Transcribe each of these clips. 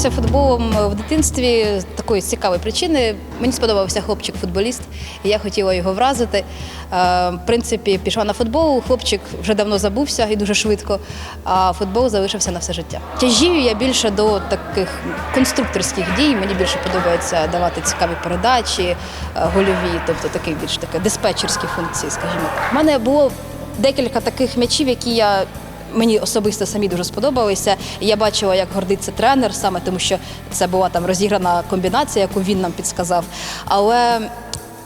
Займалася футболом в дитинстві з такої цікавої причини. Мені сподобався хлопчик-футболіст, і я хотіла його вразити. Е, В принципі, пішла на футбол. Хлопчик вже давно забувся і дуже швидко, а футбол залишився на все життя. Тяжію я більше до таких конструкторських дій. Мені більше подобається давати цікаві передачі, е, гольові, тобто такі більш таке диспетчерські функції, скажімо так. У мене було декілька таких м'ячів, які я Мені особисто самі дуже сподобалися. Я бачила, як гордиться тренер, саме тому що це була там розіграна комбінація, яку він нам підсказав. Але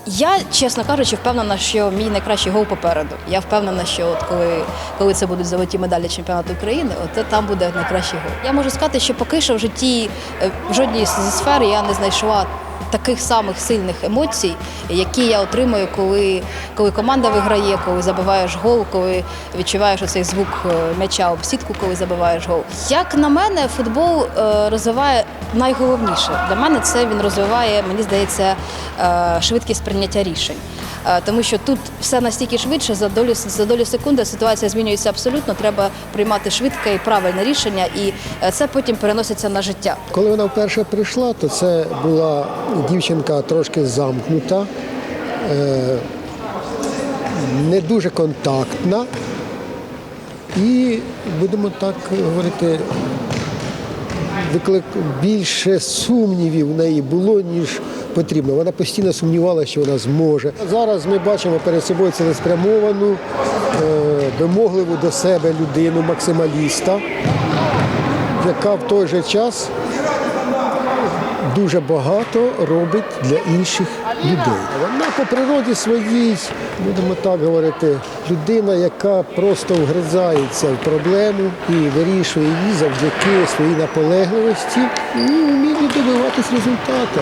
я, чесно кажучи, впевнена, що мій найкращий гол попереду. Я впевнена, що от коли, коли це будуть золоті медалі чемпіонату України, от там буде найкращий гол. Я можу сказати, що поки що в житті е, в жодній зі сфер я не знайшла таких самих сильних емоцій, які я отримую, коли, коли команда виграє, коли забиваєш гол, коли відчуваєш оцей звук е, м'яча об сітку, коли забиваєш гол. Як на мене, футбол е, розвиває найголовніше. Для мене це він розвиває, мені здається, е, швидкість прийняття рішень. Е, Тому що тут все настільки швидше, за долю, за долю секунди ситуація змінюється абсолютно. Треба приймати швидке і правильне рішення, і е, це потім переноситься на життя. Коли вона вперше прийшла, то це була дівчинка трошки замкнута, е, не дуже контактна. І, будемо так говорити, виклик більше сумнівів в неї було, ніж потрібно. Вона постійно сумнівалася, що вона зможе. Зараз ми бачимо перед собою цілеспрямовану, е, вимогливу до себе людину, максималіста, яка в той же час дуже багато робить для інших людей. Вона по природі своїй, будемо так говорити, людина, яка просто вгризається в проблему і вирішує її завдяки своїй наполегливості і вміє добиватись результату.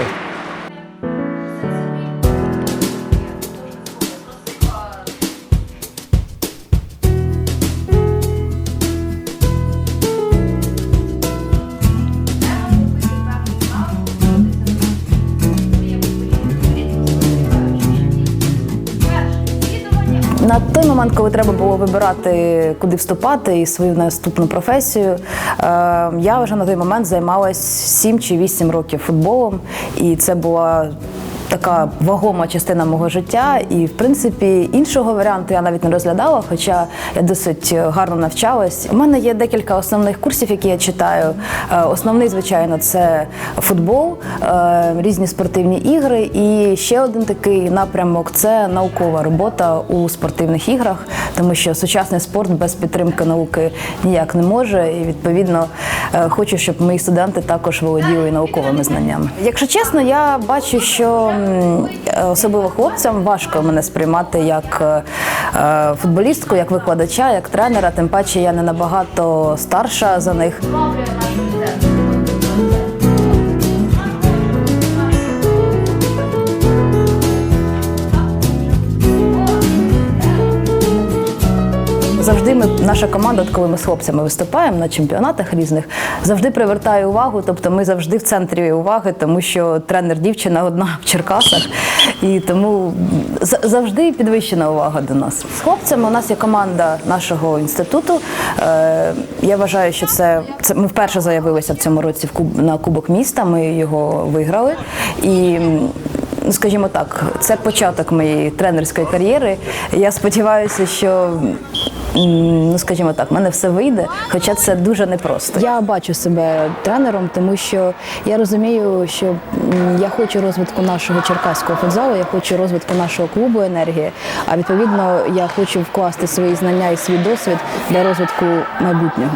На той момент, коли треба було вибирати, куди вступати і свою наступну професію, е, я вже на той момент займалась 7 чи 8 років футболом, і це була така вагома частина мого життя. І, в принципі, іншого варіанту я навіть не розглядала, хоча я досить гарно навчалась. У мене є декілька основних курсів, які я читаю. Е, Основний, звичайно, це футбол, е, різні спортивні ігри. І ще один такий напрямок це наукова робота у спортивних іграх, тому що сучасний спорт без підтримки науки ніяк не може. І відповідно е, хочу, щоб мої студенти також володіли науковими знаннями. Якщо чесно, я бачу, що е, особливо хлопцям важко мене сприймати як е, е, футболістку, як викладача, як тренера. Тим паче я не набагато старша за них. Ми, наша команда, коли ми з хлопцями виступаємо на чемпіонатах різних, завжди привертає увагу. Тобто ми завжди в центрі уваги, тому що тренер дівчина одна в Черкасах, і тому завжди підвищена увага до нас. З хлопцями у нас є команда нашого інституту. Е, я вважаю, що це, це ми вперше заявилися в цьому році в куб, на Кубок міста. Ми його виграли. І ну, скажімо так, це початок моєї тренерської кар'єри. Я сподіваюся, що ну скажімо так, в мене все вийде, хоча це дуже непросто. Я бачу себе тренером, тому що я розумію, що я хочу розвитку нашого черкаського футзалу, я хочу розвитку нашого клубу енергія. А відповідно я хочу вкласти свої знання і свій досвід для розвитку майбутнього.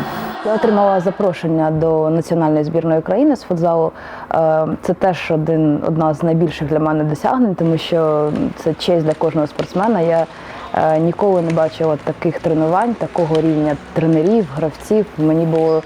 Я отримала запрошення до національної збірної України з футзалу. Е, Це теж один одна з найбільших для мене досягнень, тому що це честь для кожного спортсмена. Я ніколи не бачила таких тренувань, такого рівня тренерів, гравців. Мені було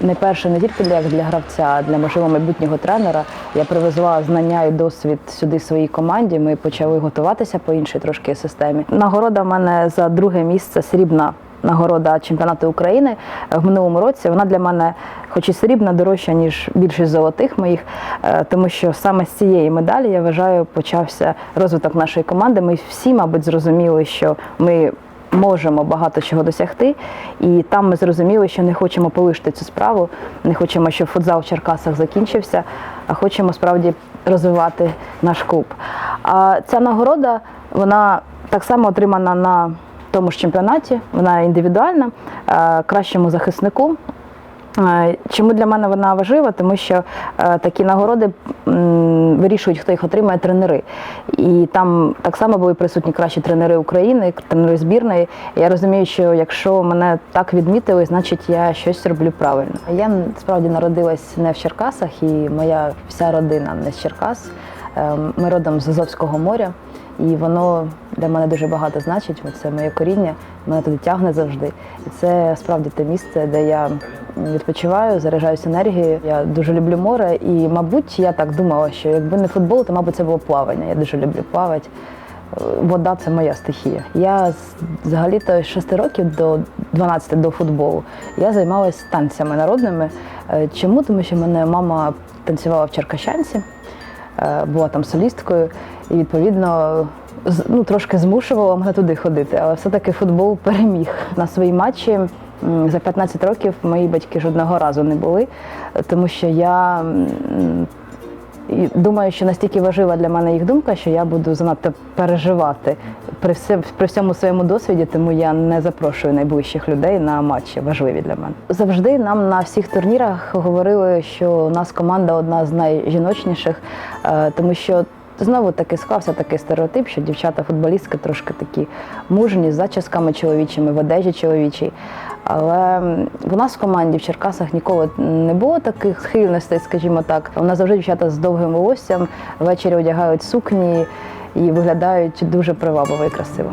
не перше не тільки для, для гравця, а для можливо майбутнього тренера. Я привезла знання і досвід сюди своїй команді. Ми почали готуватися по іншій трошки системі. Нагорода в мене за друге місце срібна нагорода чемпіонату України в минулому році. Вона для мене, хоч і срібна, дорожча ніж більшість золотих моїх, е, тому що саме з цієї медалі я вважаю почався розвиток нашої команди. Ми всі, мабуть, зрозуміли, що ми. можемо багато чого досягти. І там ми зрозуміли, що не хочемо полишити цю справу, не хочемо, щоб футзал в Черкасах закінчився, а хочемо справді розвивати наш клуб. А ця нагорода, вона так само отримана на тому ж чемпіонаті, вона індивідуальна, е, кращому захиснику. Е, Чому для мене вона важлива? Тому що е, такі нагороди вирішують, хто їх отримає тренери. І там так само були присутні кращі тренери України, тренери збірної. Я розумію, що якщо мене так відмітили, значить я щось роблю правильно. Я справді народилась не в Черкасах, і моя вся родина не з Черкас. Е, Ми родом з Азовського моря. І воно для мене дуже багато значить. Це моє коріння, мене туди тягне завжди. І це справді те місце, де я відпочиваю, заряджаюся енергією. Я дуже люблю море, і, мабуть, я так думала, що якби не футбол, то мабуть це було плавання. Я дуже люблю плавати. Е, Вода це моя стихія. Я взагалі-то з 6 років до 12 до футболу я займалася танцями народними. Е, Чому? Тому що мене мама танцювала в Черкащанці е, була там солісткою, і відповідно ну, трошки змушувала мене туди ходити. Але все-таки футбол переміг на свої матчі. За 15 років мої батьки жодного разу не були, тому що я думаю, що настільки важлива для мене їх думка, що я буду занадто переживати при, все, при всьому своєму досвіді, тому я не запрошую найближчих людей на матчі важливі для мене. Завжди нам на всіх турнірах говорили, що у нас команда одна з найжіночніших, е, тому що. Знову таки склався такий стереотип, що дівчата-футболістки трошки такі мужні, з зачісками чоловічими, в одежі чоловічій. Але в нас в команді в Черкасах ніколи не було таких схильностей, скажімо так. У нас завжди дівчата з довгим волоссям ввечері одягають сукні і виглядають дуже привабливо і красиво.